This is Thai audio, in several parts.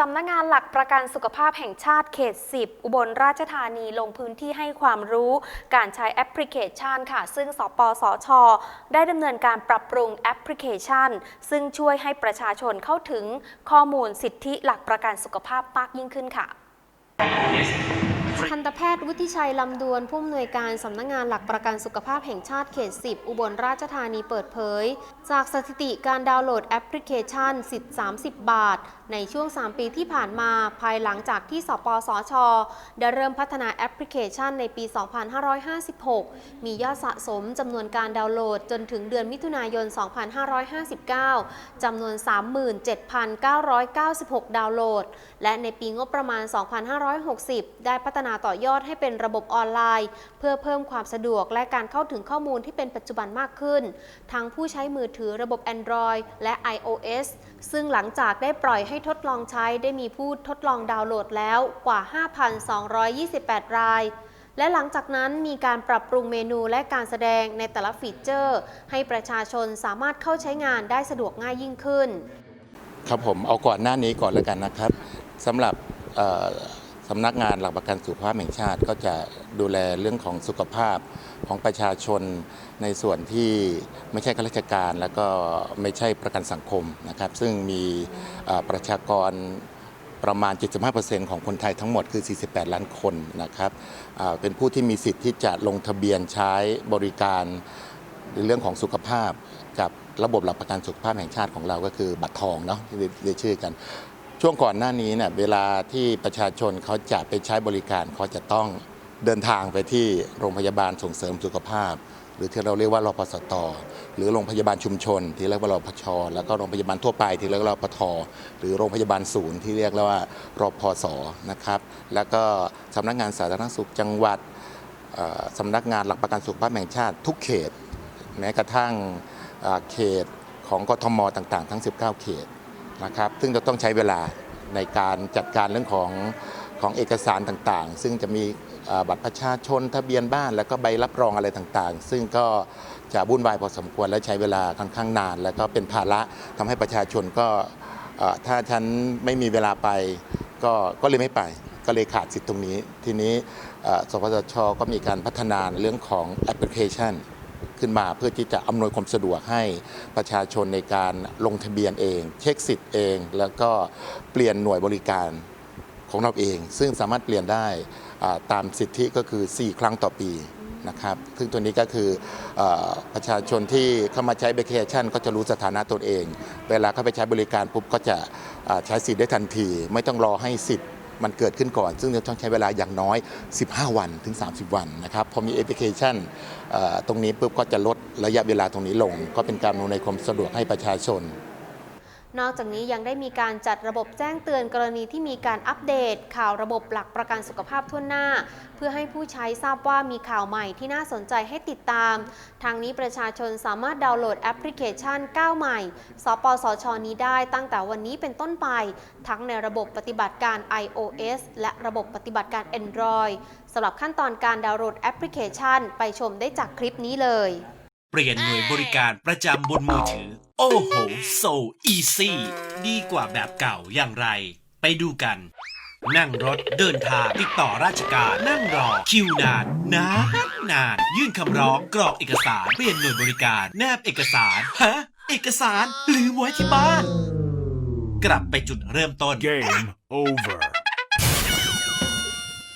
สำนักงานหลักประกันสุขภาพแห่งชาติเขต 10 อุบลราชธานีลงพื้นที่ให้ความรู้การใช้แอปพลิเคชันค่ะ ซึ่งสปสช ได้ดำเนินการปรับปรุงแอปพลิเคชัน ซึ่งช่วยให้ประชาชนเข้าถึงข้อมูลสิทธิหลักประกันสุขภาพมากยิ่งขึ้นค่ะทันตแพทย์วุฒิชัยลำดวนผู้อำนวยการสำนักงานหลักประกันสุขภาพแห่งชาติเขต 10 อุบลราชธานีเปิดเผย จากสถิติการดาวน์โหลดแอปพลิเคชันสิทธิ์30 บาท ในช่วง 3 ปีที่ผ่านมาภายหลังจากที่สปสช ได้เริ่มพัฒนาแอปพลิเคชันในปี 2556 มียอดสะสมจำนวนการดาวน์โหลดจนถึงเดือนมิถุนายน 2559 จำนวน 37,996 ดาวน์โหลด และในปีงบประมาณ 2560 ได้พัฒนาต่อยอดให้เป็นระบบออนไลน์ เพื่อเพิ่มความสะดวกและการเข้าถึงข้อมูลที่เป็นปัจจุบันมากขึ้น ทั้งผู้ใช้มือถือระบบ Android และ iOS ซึ่งหลังจากได้ปล่อยให้ทดลองใช้ได้มีผู้ทดลองดาวน์โหลดแล้วกว่า 5,228 ราย และหลังจากนั้นมีการปรับปรุงเมนูและการแสดงในแต่ละฟีเจอร์ ให้ประชาชนสามารถเข้าใช้งานได้สะดวกง่ายยิ่งขึ้น ครับผมเอาก่อนหน้านี้ก่อนแล้วกันนะครับสำหรับ สำนักงานหลักประกันสุขภาพแห่งชาติก็จะดูแลเรื่องของสุขภาพของประชาชนในส่วนที่ไม่ใช่ข้าราชการ แล้วก็ไม่ใช่ประกันสังคมนะครับ ซึ่งมีประชากรประมาณ 75%ของคนไทยทั้งหมดคือ 48 ล้านคนนะครับเป็นผู้ที่มีสิทธิ์ที่จะลงทะเบียนใช้บริการในเรื่องของสุขภาพกับระบบหลักประกันสุขภาพแห่งชาติของเราก็คือบัตรทองเนาะที่เรียกชื่อกัน ช่วงก่อนหน้านี้เนี่ยเวลาที่ประชาชนเขาจะไปใช้บริการเขาจะต้องเดินทางไปที่โรงพยาบาลส่งเสริมสุขภาพ หรือที่เราเรียกว่ารพสต หรือโรงพยาบาลชุมชน ที่เรียกว่ารพช แล้วก็โรงพยาบาลทั่วไปที่เรียกว่ารพท หรือโรงพยาบาลศูนย์ที่เรียกว่ารพสนะครับแล้วก็สำนักงานสาธารณสุขจังหวัดสำนักงานหลักประกันสุขภาพแห่งชาติทุกเขต แม้กระทั่งเขตของกทมต่างๆ ทั้ง 19 เขต นะครับ ซึ่งจะต้องใช้เวลาในการจัดการเรื่องของของเอกสารต่างๆ ซึ่งจะมีบัตรประชาชนทะเบียนบ้าน แล้วก็ใบรับรองอะไรต่างๆ ซึ่งก็จะวุ่นวายพอสมควรและใช้เวลาค่อนข้างนาน แล้วก็เป็นภาระทำให้ประชาชนก็ถ้าฉันไม่มีเวลาไปก็ก็เลยไม่ไป ก็เลยขาดสิทธิ์ตรงนี้ ทีนี้สปสชก็มีการพัฒนานเรื่องของแอปพลิเคชัน ขึ้นมา เพื่อที่จะอำนวยความสะดวกให้ประชาชนในการลงทะเบียนเอง เช็คสิทธิ์เอง แล้วก็เปลี่ยนหน่วยบริการของเราเอง ซึ่งสามารถเปลี่ยนได้ตามสิทธิก็คือ 4 ครั้งต่อปีนะครับ ซึ่งตัวนี้ก็คืออประชาชนที่เข้ามาใช้แอปพลิเคชันก็จะรู้สถานะตนเอง เวลาเข้าไปใช้บริการปุ๊บก็จะใช้สิทธิ์ได้ทันที ไม่ต้องรอให้สิทธิ์ มันเกิดขึ้นก่อน ซึ่งจะต้องใช้เวลาอย่างน้อย 15 วันถึง 30 วันนะครับพอมีแอปพลิเคชันตรงนี้ปุ๊บก็จะลดระยะเวลาตรงนี้ลง ก็เป็นการอำนวยความสะดวกให้ประชาชน นอกจากนี้ยังได้มีการจัดระบบแจ้งเตือนกรณีที่มีการอัปเดต ข่าวระบบหลักประกันสุขภาพทั่วหน้า เพื่อให้ผู้ใช้ทราบว่ามีข่าวใหม่ที่น่าสนใจให้ติดตาม ทางนี้ประชาชนสามารถดาวน์โหลดแอปพลิเคชัน9ใหม่ สปสช นี้ได้ตั้งแต่วันนี้เป็นต้นไป ทั้งในระบบปฏิบัติการ iOS และระบบปฏิบัติการ Android สำหรับขั้นตอนการดาวน์โหลดแอปพลิเคชัน ไปชมได้จากคลิปนี้เลย เปลี่ยนหน่วยบริการประจำบนมือถือ โอ้โห so easy ดีกว่าแบบเก่าอย่างไร ไปดูกัน นั่งรถเดินทางติดต่อราชการนั่งรอ คิวนานนานนาน ยื่นคำร้องกรอกเอกสาร เปลี่ยนหน่วยบริการ แนบเอกสาร ฮะ เอกสารลืมไว้ที่บ้าน กลับไปจุดเริ่มต้น Game over.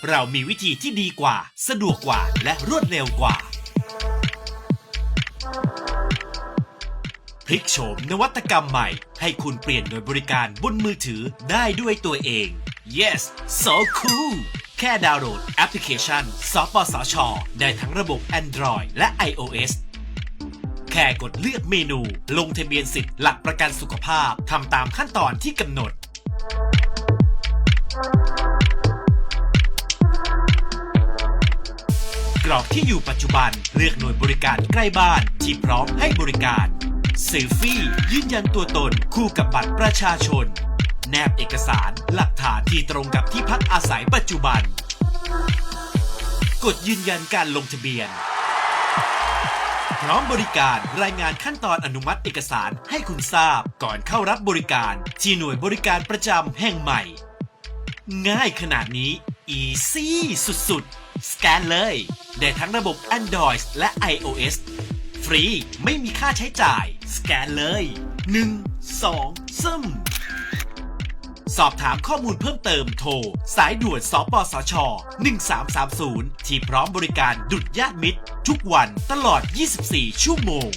เรามีวิธีที่ดีกว่า สะดวกกว่าและรวดเร็วกว่า พลิกโฉมนวัตกรรมใหม่ ให้คุณเปลี่ยนหน่วยบริการบนมือถือได้ด้วยตัวเอง yes so cool แค่ดาวน์โหลดแอปพลิเคชันสปสช ได้ทั้งระบบ Android และ iOS แค่กดเลือกเมนู ลงทะเบียนสิทธิ์หลักประกันสุขภาพทำตามขั้นตอนที่กำหนด กรอกที่อยู่ปัจจุบันเลือกหน่วยบริการใกล้บ้านที่พร้อมให้บริการ เซลฟี่ ยืนยันตัวตนคู่กับบัตรประชาชน แนบเอกสารหลักฐานที่ตรงกับที่พักอาศัยปัจจุบัน กดยืนยันการลงทะเบียน พร้อมบริการรายงานขั้นตอนอนุมัติเอกสารให้คุณทราบก่อนเข้ารับบริการ ที่หน่วยบริการประจำแห่งใหม่ ง่ายขนาดนี้ easy สุดๆ สแกนเลย ได้ทั้งระบบ Android และ iOS ฟรี ไม่มีค่าใช้จ่าย สแกนเลย 1 2ซึมสอบถามข้อมูลเพิ่มเติมโทร สายด่วนสปสช 1330 ที่พร้อมบริการดุดญาติมิตร ทุกวันตลอด 24 ชั่วโมง